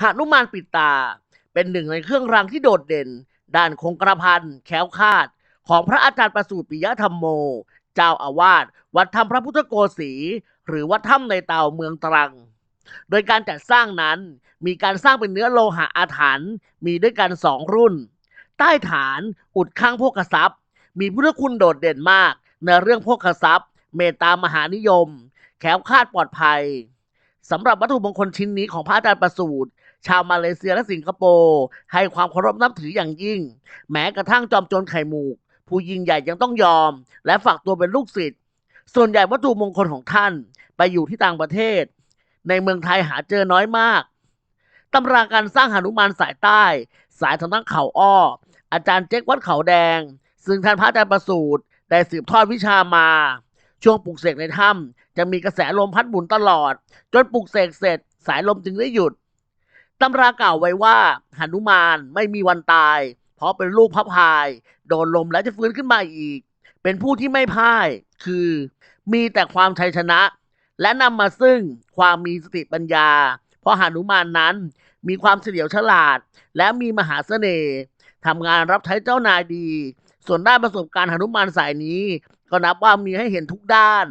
หนุมานปิดตา เป็นหนึ่งในเครื่องรางที่โดดเด่น ด้านคงกระพันแขวคาด ของพระอาจารย์ประสูติปิยธรรมโม เจ้าอาวาสวัดธรรมพระพุทธโกศีหรือวัดถ้ำในเตาเมืองตรัง โดยการจัดสร้างนั้นมีการสร้างเป็นเนื้อโลหะอาถรรพ์มีด้วยกันสองรุ่น ใต้ฐานอุดข้างโภคทรัพย์ มีพุทธคุณโดดเด่นมาก ในเรื่องโภคทรัพย์ เมตตามหานิยม แขวคาดปลอดภัย สำหรับวัตถุมงคลชิ้นนี้ของพระอาจารย์ประสูติชาวมาเลเซียและสิงคโปร์ให้ความเคารพนับถืออย่างยิ่ง แม้กระทั่งจอมโจรไข่หมูก ผู้ยิ่งใหญ่ยังต้องยอม และฝากตัวเป็นลูกศิษย์ส่วนใหญ่วัตถุมงคลของท่านไปอยู่ที่ต่างประเทศ ในเมืองไทยหาเจอน้อยมากตำราการสร้างหนุมานสายใต้ สายทางด้านเขาอ้อ อาจารย์เจ๊กวัดเขาแดง ซึ่งท่านพระอาจารย์ประสูติได้สืบทอดวิชามา ช่วงปลุกเสกในถ้ำจะมีกระแสลมพัดหมุนตลอด จนปลุกเสกเสร็จ สายลมจึงได้หยุดตำรากล่าวไว้ว่าหนุมานไม่มีวันตาย เพราะเป็นลูกพระพาย โดนลมแล้วจะฟื้นขึ้นมาอีก เป็นผู้ที่ไม่พ่าย คือ มีแต่ความชัยชนะ และนำมาซึ่งความมีสติปัญญา เพราะหนุมานนั้นมีความเฉลียวฉลาด และมีมหาเสน่ห์ทำงานรับใช้เจ้านายดี ส่วนด้านประสบการณ์หนุมานสายนี้ ก็นับว่ามีให้เห็นทุกด้าน